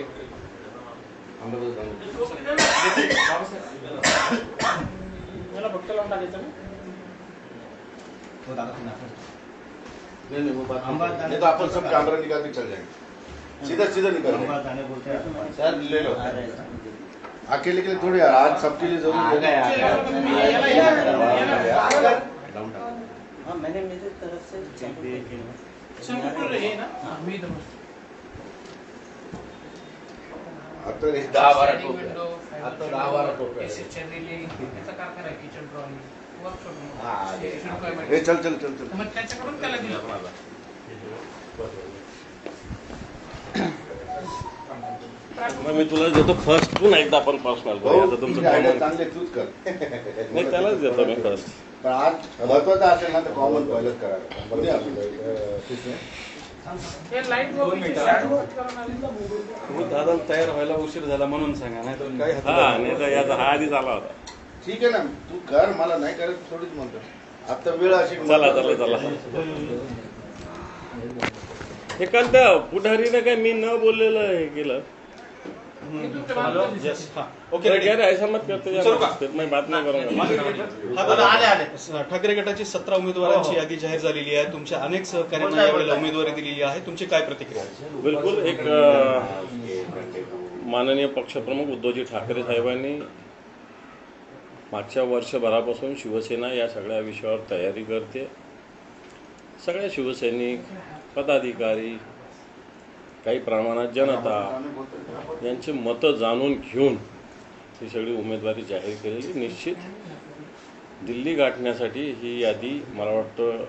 Okay मला फक्त लावून टाकायचं ना नहीं नहीं वो बात नहीं नहीं तो अपन सब कैमरा निकाल के चल जाएँगे। सीधा सीधा निकाल सर ले लो। अकेले के लिए थोड़ी यार आज सबके लिए ज़रूरी है। हाँ मैंने मेरी तरफ़ से आता हे दहा बारा Sliding टोप्या window, आता दहा बारा टोप्या AC चॅनेलिंग, याचा कारखाना आहे किचन ट्रॉली वर्कशॉप हा, हे- रिक्वायरमेंट हे चल चल चल चल. मग त्याच्याकडून त्याला दिलं मग मी तुला देतो फर्स्ट पुन्हा एकदा आपण पर्सनल भाऊ आता तुमचं तुझी आयडिया common- चांगली आहे, तूच कर. नाही त्यालाच देतो मी फर्स्ट पण आज महत्वाचं असेल ना तर कॉमन पहिलंच करायला. हे दादा तयार व्हायला उशीर झाला म्हणून सांगा नाही तर काही हातात हा. नाही. तर याचा हा आधीच आला होता. ठीक आहे ना तू कर मला नाही करायचं थोडीच म्हणतो. आता वेळ अशी चला चला चला. हे काल त्या पुढारीने काय मी न बोललेलं हे केलं? ठाकरे गटाची सतरा उमेदवारांची यादी जाहीर झालेली आहे. तुमच्या अनेक सहकार्यांना यावेळेला उमेदवारी दिलेली आहे. तुमची काय प्रतिक्रिया आहे? बिलकुल एक माननीय पक्षप्रमुख उद्धवजी ठाकरे साहेबांनी मागच्या वर्षभरापासून शिवसेना या सगळ्या विषयावर तयारी करते. सगळ्या शिवसैनिक पदाधिकारी काही प्रमाणात जनता यांची मतं जाणून घेऊन ही सगळी उमेदवारी जाहीर केलेली. निश्चित दिल्ली गाठण्यासाठी ही यादी मला वाटतं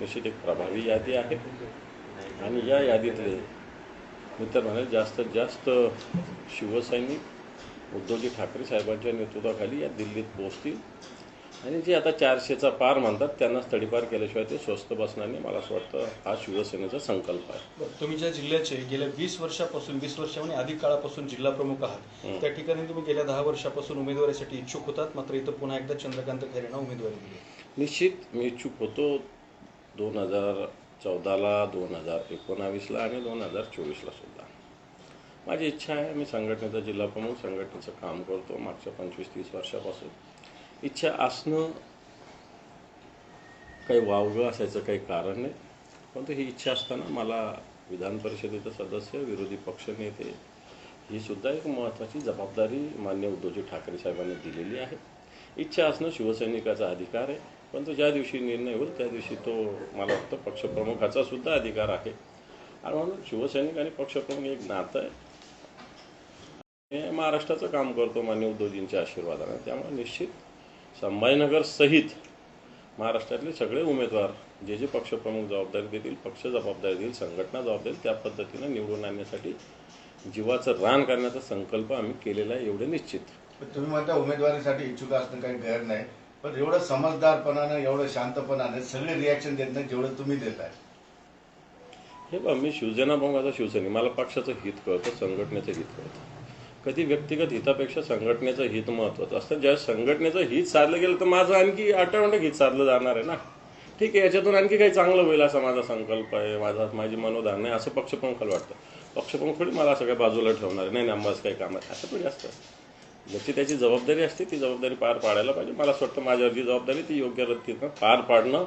निश्चित एक प्रभावी यादी आहे. आणि या यादीतले मित्र म्हणाले जास्तीत जास्त शिवसैनिक उद्धवजी ठाकरे साहेबांच्या नेतृत्वाखाली या दिल्लीत पोहोचतील. आणि जे आता चारशेचा पार म्हणतात त्यांनाच तडीपार केल्याशिवाय ते स्वस्त बसणार नाही. मला असं वाटतं हा शिवसेनेचा संकल्प आहे. तुम्ही ज्या जिल्ह्याचे गेल्या वीस वर्षापासून वीस वर्षाहून अधिक काळापासून जिल्हा प्रमुख आहात. त्या ठिकाणी तुम्ही गेल्या दहा वर्षापासून उमेदवारीसाठी इच्छुक होतात. मात्र इथं पुन्हा एकदा चंद्रकांत खैरेंना उमेदवारी दिली. निश्चित मी इच्छुक होतो. दोन हजार चौदाला दोन हजार एकोणावीसला आणि दोन हजार चोवीसला सुद्धा. माझी इच्छा आहे मी संघटनेचा जिल्हा प्रमुख संघटनेचं काम करतो. मागच्या पंचवीस तीस वर्षापासून. इच्छा असणं काही वावगं असायचं काही कारण नाही. परंतु ही इच्छा असताना मला विधान परिषदेचा सदस्य विरोधी पक्षनेते ही सुद्धा एक महत्त्वाची जबाबदारी मान्य उद्धवजी ठाकरे साहेबांनी दिलेली आहे. इच्छा असणं शिवसैनिकाचा अधिकार आहे परंतु ज्या दिवशी निर्णय होईल त्या दिवशी तो मला वाटतं पक्षप्रमुखाचा सुद्धा अधिकार आहे. आणि म्हणून शिवसैनिक आणि पक्षप्रमुख एक नातं आहे. महाराष्ट्राचं काम करतो मान्य उद्धवजींच्या आशीर्वादाने त्यामुळे निश्चित संभाजीनगर सहित महाराष्ट्रातले सगळे उमेदवार जे जे पक्षप्रमुख जबाबदारी देतील पक्ष जबाबदारी देईल संघटना जबाबदारी त्या पद्धतीनं निवडून आणण्यासाठी जीवाचं रान करण्याचा संकल्प आम्ही केलेला आहे एवढे निश्चित. पण तुम्ही म्हणता उमेदवारीसाठी इच्छुक असणं काही गैर नाही पण एवढं समजदारपणानं एवढं शांतपणाने सगळे रिॲक्शन देत नाही जेवढं तुम्ही देताय हे बघ मी शिवसेना प्रमुखाचा शिवसैनिक मला पक्षाचं हित कळतं संघटनेचं हित कळतं. कधी व्यक्तिगत हितापेक्षा संघटनेचं हित महत्त्वाचं असतं? ज्या संघटनेचं हित साधलं गेलं तर माझं आणखी ऑटोमॅटिक हित साधलं जाणार आहे ना? ठीक आहे याच्यातून आणखी काही चांगलं होईल असा माझा संकल्प आहे माझा माझी मनोधान आहे असं पक्षप्रमुखाला वाटतं. पक्षप्रमुख थोडी मला सगळ्या बाजूला ठेवणार आहे. नाही माझं काही काम आहे असं थोडी असतं ज्याची त्याची जबाबदारी असते ती जबाबदारी पार पाडायला पाहिजे. मला असं वाटतं माझ्यावर जी जबाबदारी ती योग्य रीतीनं पार पाडणं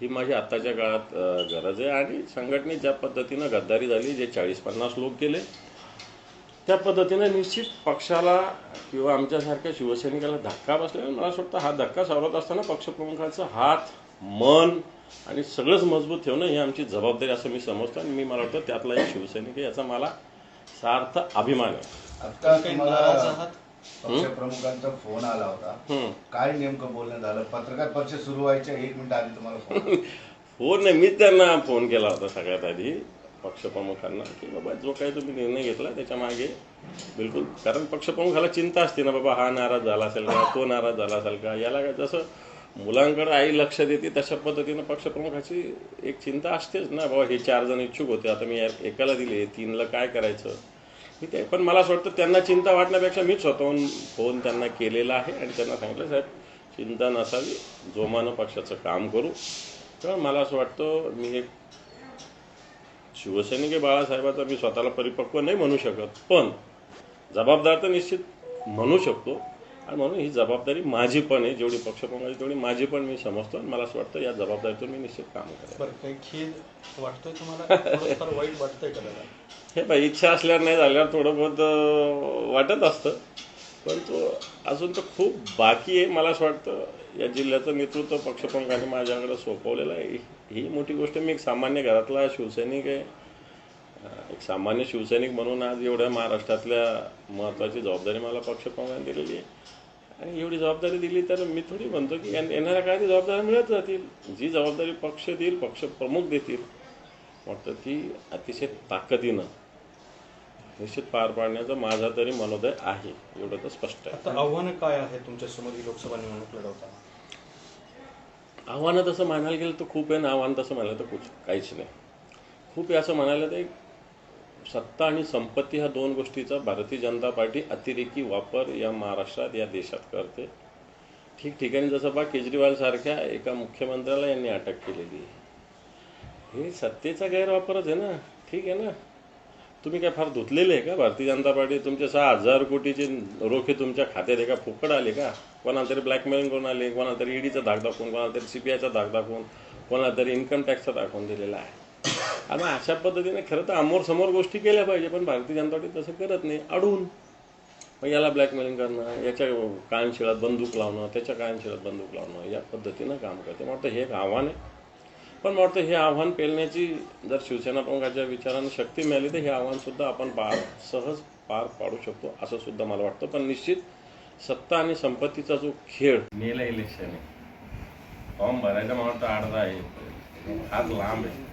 ही माझी आत्ताच्या काळात गरज आहे. आणि संघटनेत ज्या पद्धतीनं गद्दारी झाली जे चाळीस पन्नास लोक गेले त्या पद्धतीने निश्चित पक्षाला किंवा आमच्यासारख्या शिवसैनिकाला धक्का बसलेला मला असं वाटतं हा धक्का सावरत असताना पक्षप्रमुखांचा हात मन आणि सगळंच मजबूत ठेवणं ही आमची जबाबदारी असं मी समजतो आणि मी मला वाटतं त्यातला एक शिवसैनिक आहे याचा मला सार्थ अभिमान आहे. आता तुम्हाला पक्षप्रमुखांचा फोन आला होता. काय नेमकं बोलणं झालं? पत्रकार परिषद सुरू व्हायच्या एक मिनिट आधी तुम्हाला फोन. हो नाही मीच त्यांना फोन केला होता सगळ्यात आधी. पक्षप्रमुखांना की बाबा जो काही तुम्ही निर्णय घेतला त्याच्यामागे बिलकुल कारण पक्षप्रमुखाला चिंता असते ना बाबा हा नाराज झाला असेल का तो नाराज झाला असेल का? याला काय जसं मुलांकडे आई लक्ष देते तशा पद्धतीनं पक्षप्रमुखाची एक चिंता असतेच ना बाबा हे चार जण इच्छुक होते आता मी या- एकाला दिले तीनला काय करायचं? ठीक आहे पण मला असं वाटतं त्यांना चिंता वाटण्यापेक्षा मीच स्वतःहून फोन त्यांना केलेला आहे आणि त्यांना सांगितलं साहेब चिंता नसावी जोमानं पक्षाचं काम करू. तर मला असं वाटतं मी एक शिवसैनिक बाळासाहेबाचा मी स्वतःला परिपक्व नाही म्हणू शकत पण जबाबदार तर निश्चित म्हणू शकतो. आणि म्हणून ही जबाबदारी माझी पण आहे जेवढी पक्षप्रमुखाची तेवढी माझी पण मी समजतो आणि मला असं वाटतं या जबाबदारीतून मी निश्चित काम करेन. हे बाई इच्छा असल्यावर नाही झाल्यावर थोडं बहुत वाटत असतं. पण तो अजून तर खूप बाकी आहे मला असं वाटतं. या जिल्ह्याचं नेतृत्व पक्षप्रमुखांनी माझ्याकडे सोपवलेलं आहे. ही मोठी गोष्ट मी एक सामान्य घरातला शिवसैनिक आहे. एक सामान्य शिवसैनिक म्हणून आज एवढ्या महाराष्ट्रातल्या महत्त्वाची जबाबदारी मला पक्षप्रमुखांनी दिलेली आहे. आणि एवढी जबाबदारी दिली तर मी थोडी म्हणतो की येणाऱ्या काळात ती जबाबदारी मिळत जातील. जी जबाबदारी पक्ष देईल पक्ष प्रमुख देतील वाटतं ती अतिशय ताकदीनं निश्चित पार पाडण्याचा माझा तरी मनोदय आहे. एवढं तर स्पष्ट आहे. आता आव्हानं काय आहे तुमच्यासमोर ही लोकसभा निवडणूक लढवताना? आव्हानं तसं म्हणायला गेलं तर खूप आहे ना आव्हान तसं म्हणायला तर कुछ काहीच नाही. खूप आहे असं म्हणायला तर सत्ता आणि संपत्ती ह्या दोन गोष्टीचा भारतीय जनता पार्टी अतिरेकी वापर या महाराष्ट्रात या देशात करते. ठिकठिकाणी जसं बा केजरीवाल सारख्या एका मुख्यमंत्र्याला यांनी अटक केलेली आहे. हे सत्तेचा गैरवापरच आहे ना. ठीक आहे ना? तुम्ही काय फार धुतलेले आहे का? भारतीय जनता पार्टी तुमचे सहा हजार कोटीचे रोखे तुमच्या खात्यात एका फुकट आले का? कोणाला तरी ब्लॅकमेलिंग करून आले कोणाला तरी ईडीचा धाक दाखवून कोणाला तरी सी बी आयचा धाक दाखवून कोणाला तरी इन्कम टॅक्सचा दाखवून दिलेला आहे. आणि अशा पद्धतीने खरं तर आमोर समोर गोष्टी केल्या पाहिजे पण भारतीय जनता पार्टी तसं करत नाही. अडून. मग याला ब्लॅकमेलिंग करणं याच्या कायमशिळात बंदूक लावणं त्याच्या कायमशिळात बंदूक लावणं या पद्धतीनं काम करते. मला वाटतं हे एक आव्हान आहे. पण मला वाटतं हे आव्हान पेलण्याची जर शिवसेना प्रमुखाच्या विचारांनी शक्ती मिळाली तर हे आव्हान सुद्धा आपण पार सहज पार पाडू शकतो असं सुद्धा मला वाटतं. पण निश्चित सत्ता आणि संपत्तीचा जो खेळ मेला इलेक्शन आहे. फॉर्म भरायचा मला वाटतं अर्धा आहे. हात लांब आहे.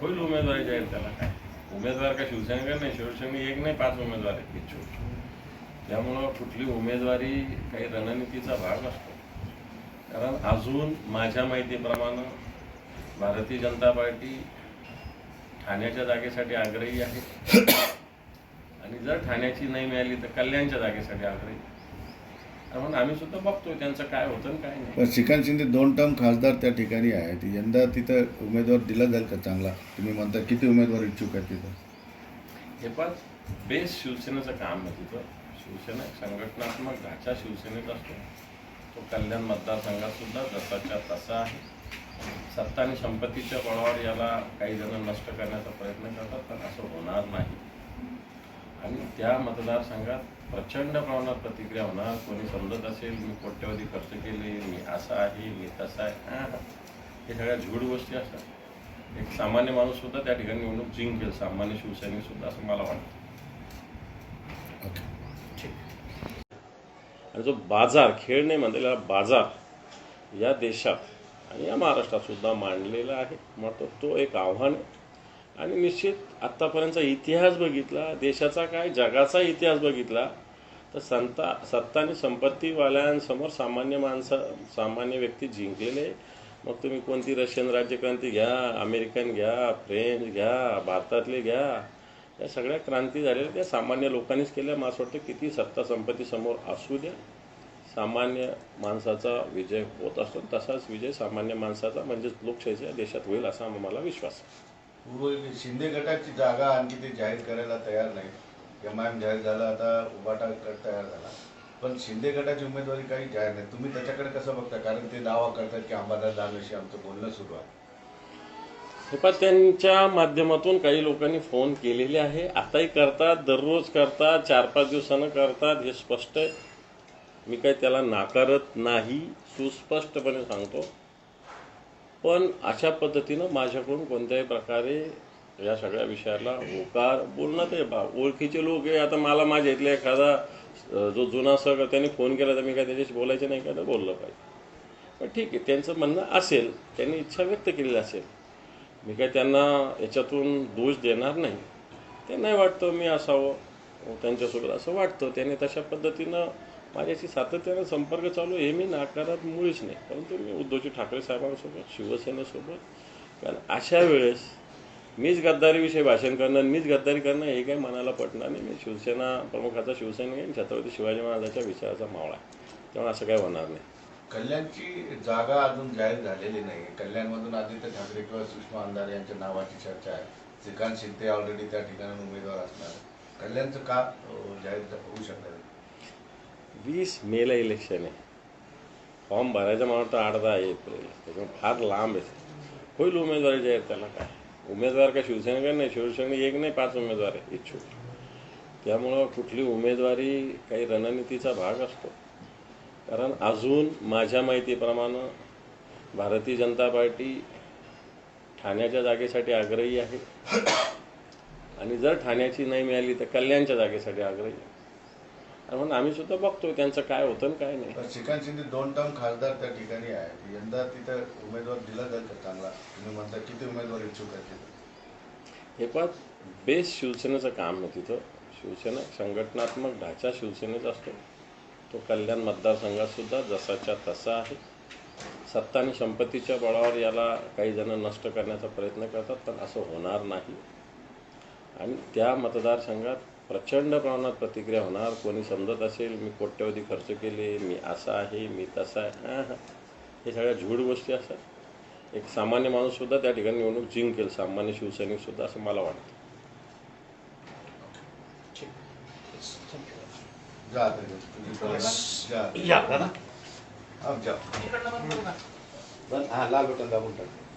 होईल उमेदवारी जाहीर त्याला काय? उमेदवार का शिवसेनेकडे नाही? शिवसेने एक नाही पाच उमेदवार आहेत इच्छुक. त्यामुळं कुठली उमेदवारी काही रणनीतीचा भाग नसतो. कारण अजून माझ्या माहितीप्रमाणे भारतीय जनता पार्टी ठाण्याच्या जागेसाठी आग्रही आहे. आणि जर ठाण्याची नाही मिळाली तर कल्याणच्या जागेसाठी आग्रही. आहे. म्हणून आम्ही सुद्धा बघतोय त्यांचं काय होतं काय नाही. पण श्रीकांत शिंदे दोन टर्म खासदार त्या ठिकाणी आहेत. यंदा तिथं उमेदवार दिला जाईल का चांगला? तुम्ही म्हणता किती उमेदवार इच्छुक आहेत तिथं? हे पण बेस शिवसेनेचं काम आहे तिथं. शिवसेना संघटनात्मक ढाचा शिवसेनेत असतो. तो कल्याण मतदारसंघात सुद्धा जसाच्या तसा आहे. सत्ता आणि संपत्तीच्या बळावर याला काही जण नष्ट करण्याचा प्रयत्न करतात पण असं होणार नाही. आणि त्या मतदारसंघात प्रचंड प्रमाणात प्रतिक्रिया होणार. कोणी समजत असेल मी कोट्यवधी खर्च केले मी असा आहे मी तसा आहे. हां, हे. सगळ्या झूड गोष्टी असतात. एक सामान्य माणूस सुद्धा त्या ठिकाणी निवडणूक जिंकेल सामान्य शिवसैनिक सुद्धा असं मला वाटतं. आणि जो बाजार खेळ नाही म्हणता बाजार या देशात आणि या महाराष्ट्रातसुद्धा मांडलेला आहे. मग तो एक आव्हान आहे. आणि निश्चित आत्तापर्यंतचा इतिहास बघितला देशाचा काय जगाचा इतिहास बघितला तर संता सत्ता आणि संपत्तीवाल्यांसमोर सामान्य माणसं सामान्य व्यक्ती जिंकलेले मग तुम्ही कोणती रशियन राज्यक्रांती घ्या अमेरिकन घ्या फ्रेंच घ्या भारतातले घ्या या सगळ्या क्रांती झालेल्या त्या सामान्य लोकांनीच केल्या. मला असं वाटतं किती सत्ता संपत्ती समोर असू द्या. सामान्य माणसाचा विजय होत असतो तसाच विजय सामान्य माणसाचा म्हणजेच लोकशाहीच्या देशात होईल असा मला विश्वास आहे. पूर्व शिंदे गटाची जागा आणखी ते जाहीर करायला तयार नाही एम आय एम जाहीर झाला आता उबाटा गट तयार झाला. पण शिंदे गटाची उमेदवारी काही जाहीर नाही. तुम्ही त्याच्याकडे कसं बघता? कारण ते दावा करतात की अंबादास दानवेशी आमचं बोलणं सुरू आहे. हे पण त्यांच्या माध्यमातून काही लोकांनी फोन केलेले आहे. आताही करतात दररोज करतात चार पाच दिवसानं करतात हे स्पष्ट आहे. मी काय त्याला नाकारत नाही सुस्पष्टपणे सांगतो. पण अशा पद्धतीनं माझ्याकडून कोणत्याही प्रकारे या सगळ्या विषयाला होकार बोलणं ते बा ओळखीचे लोक आहे आता मला माझ्या इथले एखादा जो जुना सग त्यांनी फोन केला तर मी काय त्याच्याशी बोलायचं नाही का? तर बोललं पाहिजे. पण ठीक आहे त्यांचं म्हणणं असेल त्यांनी इच्छा व्यक्त केलेली असेल. मी काय त्यांना याच्यातून दोष देणार नाही. ते नाही वाटतं मी असावं त्यांच्यासोबत असं वाटतं. त्याने तशा पद्धतीनं माझ्याशी सातत्यानं संपर्क चालू आहे. हे मी नाकारात मुळीच नाही. परंतु मी उद्धवजी ठाकरे साहेबांसोबत शिवसेनेसोबत कारण अशा वेळेस मीच गद्दारीविषयी भाषण करणं मीच गद्दारी करणं हे काही मनाला पटणार नाही. मी शिवसेना प्रमुखाचा शिवसैनिक आणि छत्रपती शिवाजी महाराजांच्या विचाराचा मावळा आहे. त्यामुळे असं काही होणार नाही. कल्याणची जागा अजून जाहीर झालेली नाही. कल्याणमधून आदित्य ठाकरे किंवा सुषमा अंधारे यांच्या नावाची चर्चा आहे. श्रीकांत शिंदे ऑलरेडी त्या ठिकाणी उमेदवार असणार. कल्याणचं का जाहीर होऊ शकणार वीस मेला इलेक्शन आहे. फॉर्म भरायचं मला वाटतं आठ दहा एप्रिल त्याच्यामुळे फार लांब आहे. होईल उमेदवारी जाहीर त्याला काय? उमेदवार का शिवसेना का नाही शिवसेना एक नाही पाच उमेदवार आहे इच्छुक. त्यामुळं कुठली उमेदवारी काही रणनीतीचा भाग असतो. कारण अजून माझ्या माहितीप्रमाणे भारतीय जनता पार्टी ठाण्याच्या जागेसाठी आग्रही आहे. आणि जर ठाण्याची नाही मिळाली तर कल्याणच्या जागेसाठी आग्रही आहे. म्हणून आम्ही सुद्धा बघतोय त्यांचं काय होतं आणि काय नाही. पण श्रीकांत शिंदे दोन टर्म खासदार त्या ठिकाणी आहेत. यंदा तिथं उमेदवार दिला जाईल का चांगला? तुम्ही म्हणता किती उमेदवार इच्छुक आहेत तिथं? हे पण बेस शिवसेनेचं काम आहे तिथं. शिवसेना संघटनात्मक ढाचा शिवसेनेचा असतो. तो कल्याण मतदारसंघात सुद्धा जसाच्या तसा आहे. सत्ता आणि संपत्तीच्या बळावर याला काही जण नष्ट करण्याचा प्रयत्न करतात पण असं होणार नाही. आणि त्या मतदारसंघात प्रचंड प्रमाणात प्रतिक्रिया होणार. कोणी समजत असेल मी कोट्यवधी खर्च केले मी असा आहे मी तसा आहे. हां हां. हे सगळ्या झूड गोष्टी असतात. एक सामान्य माणूस सुद्धा त्या ठिकाणी निवडणूक जिंकेल. सामान्य शिवसैनिक सुद्धा असं मला वाटतं.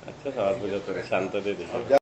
अच्छा शांततेत